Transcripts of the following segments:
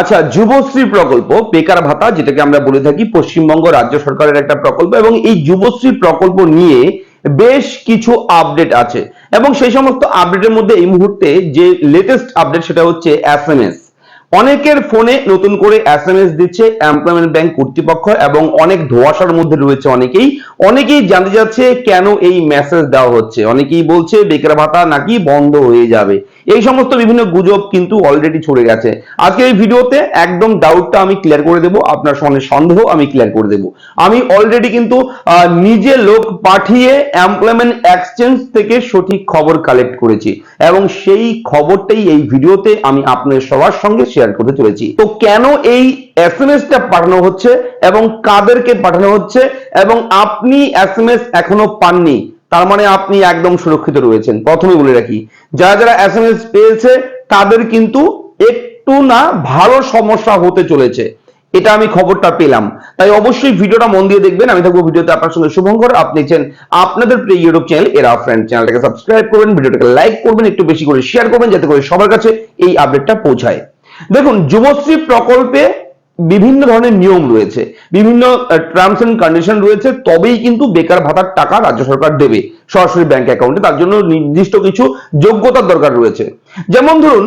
আচ্ছা যুবশ্রী প্রকল্প, বেকার ভাতা, যেটাকে আমরা বলে থাকি পশ্চিমবঙ্গ রাজ্য সরকারের একটা প্রকল্প এবং এই যুবশ্রী প্রকল্প নিয়ে বেশ কিছু আপডেট আছে এবং সেই সমস্ত আপডেটের মধ্যে এই মুহূর্তে যে লেটেস্ট আপডেট সেটা হচ্ছে এস অনেকের ফোনে নতুন করে এস এম এস দিচ্ছে এমপ্লয়মেন্ট ব্যাংক কর্তৃপক্ষ এবং অনেক ধোয়াশার মধ্যে রয়েছে অনেকেই। অনেকেই জানতে যাচ্ছে কেন এই মেসেজ দেওয়া হচ্ছে। অনেকেই বলছে, বেকার ভাতা নাকি বন্ধ হয়ে যাবে। এই সমস্ত বিভিন্ন গুজব কিন্তু অলরেডি ছড়ে গেছে। আজকে এই ভিডিওতে একদম ডাউটটা আমি ক্লিয়ার করে দেবো, আপনার সঙ্গে সন্দেহ আমি ক্লিয়ার করে দেবো। আমি অলরেডি কিন্তু নিজে লোক পাঠিয়ে এমপ্লয়মেন্ট এক্সচেঞ্জ থেকে সঠিক খবর কালেক্ট করেছি। এবং সেই খবরটাই এই ভিডিওতে আমি আপনাদের সবার সঙ্গে শেয়ার করতে চলেছি। তো কেন এই এস এম টা পাঠানো হচ্ছে এবং কাদেরকে পাঠানো হচ্ছে এবং আপনি এস এম এস এখনও পাননি? তার মানে আপনি একদম সুরক্ষিত রয়েছেন। প্রথমে বলে রাখি, যারা যারা এস এম এস পেয়েছে, তাদের কিন্তু একটু না ভালো সমস্যা হতে চলেছে। এটা আমি খবরটা পেলাম। তাই অবশ্যই ভিডিওটা মন দিয়ে দেখবেন। আমি থাকব ভিডিওতে আপনার সঙ্গে শুভঙ্কর। আপনি চেন আপনাদের প্রিয় ইউটিউব চ্যানেল এরা ফ্রেন্ড চ্যানেলটাকে সাবস্ক্রাইব করবেন, ভিডিওটাকে লাইক করবেন, একটু বেশি করে শেয়ার করবেন, যাতে করে সবার কাছে এই আপডেটটা পৌঁছায়। দেখুন, যুবশ্রী প্রকল্পে বিভিন্ন ধরনের নিয়ম রয়েছে, বিভিন্ন টার্মস এন্ড কন্ডিশন রয়েছে, তবেই কিন্তু বেকার ভাতার টাকা রাজ্য সরকার দেবে সরাসরি ব্যাংক অ্যাকাউন্টে তার জন্য নির্দিষ্ট কিছু যোগ্যতার দরকার রয়েছে। যেমন ধরুন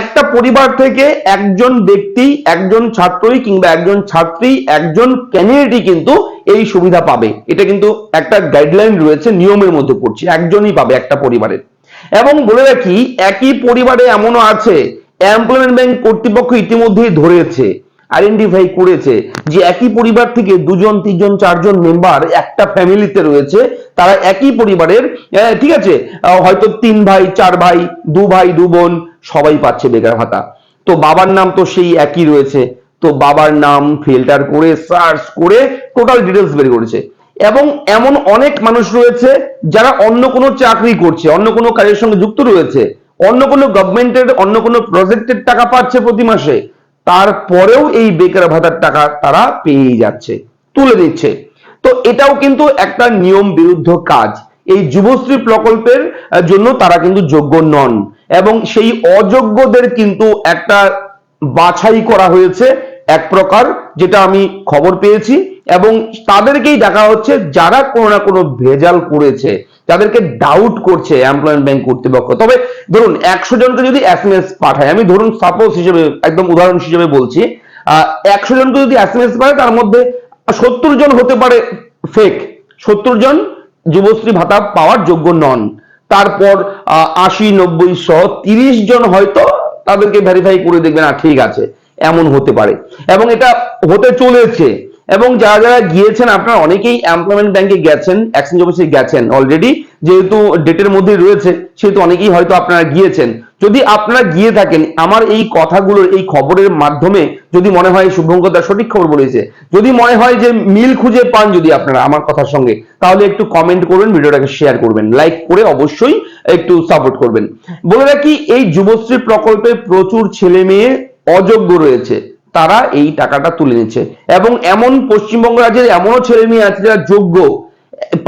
একটা পরিবার থেকে একজন ব্যক্তি, একজন ছাত্রই কিংবা একজন ছাত্রী, একজন ক্যান্ডিডেটই কিন্তু এই সুবিধা পাবে। এটা কিন্তু একটা গাইডলাইন রয়েছে, নিয়মের মধ্যে পড়ছে, একজনই পাবে একটা পরিবারের। এবং বলে রাখি, একই পরিবারে এমনও আছে এমপ্লয়মেন্ট ব্যাংক কর্তৃপক্ষ ইতিমধ্যেই ধরেছে আইডেন্টিফাই করেছে যে একই পরিবার থেকে দুজন, তিনজন, চারজন মেম্বার একটা ফ্যামিলিতে রয়েছে। তারা একই পরিবারের ঠিক আছে? হয়তো তিন ভাই, চার ভাই, দু ভাই, দু বোন, সবাই পাচ্ছে বেকার ভাতা। তো বাবার নাম তো সেই একই রয়েছে। তো বাবার নাম ফিল্টার করে সার্চ করে টোটাল ডিটেলস বের করেছে। এবং এমন অনেক মানুষ রয়েছে যারা অন্য কোনো চাকরি করছে, অন্য কোনো কাজের সঙ্গে যুক্ত রয়েছে। অন্য কোনো গভর্নমেন্টের অন্য কোনো প্রজেক্টের টাকা পাচ্ছে প্রতি মাসে, তারপরেও এই বেকার ভাতার টাকা তারা পেয়ে যাচ্ছে, তুলে দিচ্ছে। তো এটাও কিন্তু একটা নিয়ম বিরুদ্ধ কাজ। এই যুবশ্রী প্রকল্পের জন্য তারা কিন্তু যোগ্য নন এবং সেই অযোগ্যদের কিন্তু একটা বাছাই করা হয়েছে এক প্রকার, যেটা আমি খবর পেয়েছি। এবং তাদেরকেই দেখা হচ্ছে যারা কোনো না কোনো ভেজাল করেছে, তাদেরকে ডাউট করছে এমপ্লয়মেন্ট ব্যাংক কর্তৃপক্ষ। তবে ধরুন, একশো জনকে যদি এস এম এস পাঠায়, আমি ধরুন সাপোজ হিসেবে, একদম উদাহরণ হিসেবে বলছি একশো জনকে যদি এস এম এস পাঠায়, তার মধ্যে সত্তর জন হতে পারে ফেক সত্তর জন যুবশ্রী ভাতা পাওয়ার যোগ্য নন। তারপর আশি, নব্বই সহ তিরিশ জন হয়তো তাদেরকে ভেরিফাই করে দেখবে না ঠিক আছে, এমন হতে পারে। এবং এটা হতে চলেছে। এবং যারা যারা গিয়েছেন, আপনারা অনেকেই এমপ্লয়মেন্ট ব্যাংকে গেছেন এক্সচেঞ্জ অফিসে গেছেন অলরেডি যেহেতু ডেটের মধ্যে রয়েছে, সেহেতু অনেকেই হয়তো আপনারা গিয়েছেন। যদি আপনারা গিয়ে থাকেন, আমার এই কথাগুলোর এই খবরের মাধ্যমে যদি মনে হয় শুভঙ্কর সঠিক খবর বলেছে, যদি মনে হয় যে মিল খুঁজে পান যদি আপনারা আমার কথার সঙ্গে, তাহলে একটু কমেন্ট করবেন, ভিডিওটাকে শেয়ার করবেন লাইক করে অবশ্যই একটু সাপোর্ট করবেন। বলে রাখি, এই যুবশ্রী প্রকল্পে প্রচুর ছেলে মেয়ে অযোগ্য রয়েছে। তারা এই টাকাটা তুলে নিচ্ছে। এবং এমন পশ্চিমবঙ্গ রাজ্যের এমনও ছেলে মেয়ে আছে যারা যোগ্য,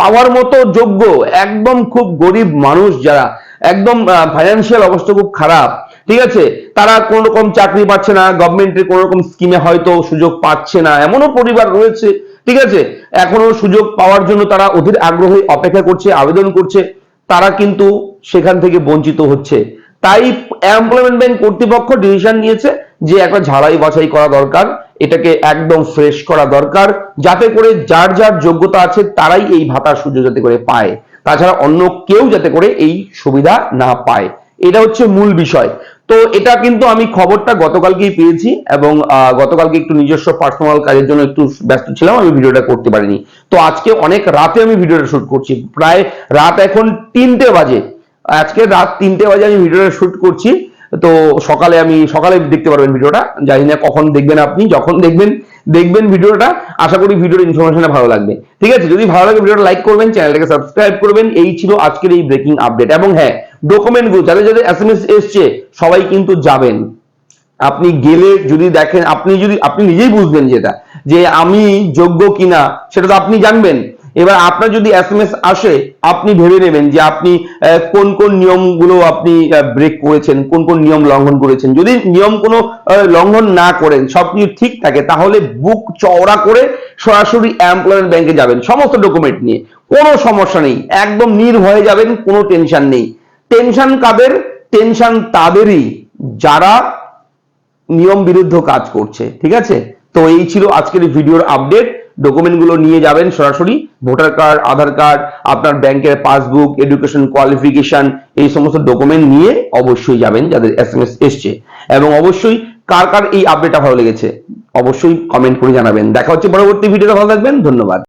পাওয়ার মতো যোগ্য, একদম খুব গরিব মানুষ যারা, একদম ফাইন্যান্সিয়াল অবস্থা খুব খারাপ। ঠিক আছে? তারা কোন রকম চাকরি পাচ্ছে না গভর্নমেন্টের কোন রকম স্কিমে হয়তো সুযোগ পাচ্ছে না, এমনও পরিবার রয়েছে। ঠিক আছে? এখনও সুযোগ পাওয়ার জন্য তারা অধীর আগ্রহে অপেক্ষা করছে, আবেদন করছে। তারা কিন্তু সেখান থেকে বঞ্চিত হচ্ছে। তাই এমপ্লয়মেন্ট ব্যাংক কর্তৃপক্ষ ডিসিশন নিয়েছে যে একটা ঝাড়াই বাছাই করা দরকার, এটাকে একদম ফ্রেশ করা দরকার, যাতে করে যার যার যোগ্যতা আছে তারাই এই ভাতার সুযোগ যাতে করে পায়। তাছাড়া অন্য কেউ যাতে করে এই সুবিধা না পায়। এটা হচ্ছে মূল বিষয়। তো এটা কিন্তু আমি খবরটা গতকালকেই পেয়েছি এবং গতকালকে একটু নিজস্ব পার্সোনাল কাজের জন্য একটু ব্যস্ত ছিলাম, আমি ভিডিওটা করতে পারিনি। তো আজকে অনেক রাতে আমি ভিডিওটা শুট করছি। প্রায় রাত এখন তিনটে বাজে। আজকে রাত তিনটে বাজে আমি ভিডিওটা শুট করছি। তো সকালে আমি, সকালে দেখতে পারবেন ভিডিওটা। জানি না কখন দেখবেন আপনি, যখন দেখবেন দেখবেন ভিডিওটা। আশা করি ভিডিওর ইনফরমেশনে ভালো লাগবে। ঠিক আছে, যদি ভালো লাগে ভিডিওটা লাইক করবেন, চ্যানেলটাকে সাবস্ক্রাইব করবেন। এই ছিল আজকের এই ব্রেকিং আপডেট এবং হ্যাঁ ডকুমেন্টগুলো যাদের যাদের এস এম এস এসছে, সবাই কিন্তু যাবেন। আপনি গেলে যদি দেখেন, আপনি যদি, আপনি নিজেই বুঝবেন যেটা, যে আমি যোগ্য কিনা, সেটা তো আপনি জানবেন। এবার আপনার যদি এস এম এস আসে, আপনি ভেবে নেবেন যে আপনি কোন কোন নিয়মগুলো আপনি ব্রেক করেছেন, কোন কোন নিয়ম লঙ্ঘন করেছেন। যদি নিয়ম কোনো লঙ্ঘন না করেন সবকিছু ঠিক থাকে, তাহলে বুক চওড়া করে সরাসরি এমপ্লয়মেন্ট ব্যাংকে যাবেন। সমস্ত ডকুমেন্ট নিয়ে। কোনো সমস্যা নেই। একদম নির্ভয়ে যাবেন, কোনো টেনশন নেই। টেনশন কাদের? টেনশন তাদেরই যারা নিয়ম বিরুদ্ধ কাজ করছে। ঠিক আছে? তো এই ছিল আজকের ভিডিওর আপডেট ডকুমেন্টগুলো নিয়ে যাবেন সরাসরি ভোটার কার্ড আধার কার্ড আপনার ব্যাংকের পাসবুক এডুকেশন কোয়ালিফিকেশন এই সমস্ত ডকুমেন্ট নিয়ে অবশ্যই যাবেন যাদের এস এম এস এসছে। এবং অবশ্যই কার কার এই আপডেটটা ভালো লেগেছে, অবশ্যই কমেন্ট করে জানাবেন। দেখা হচ্ছে পরবর্তী ভিডিওটা ভালো থাকবেন, ধন্যবাদ।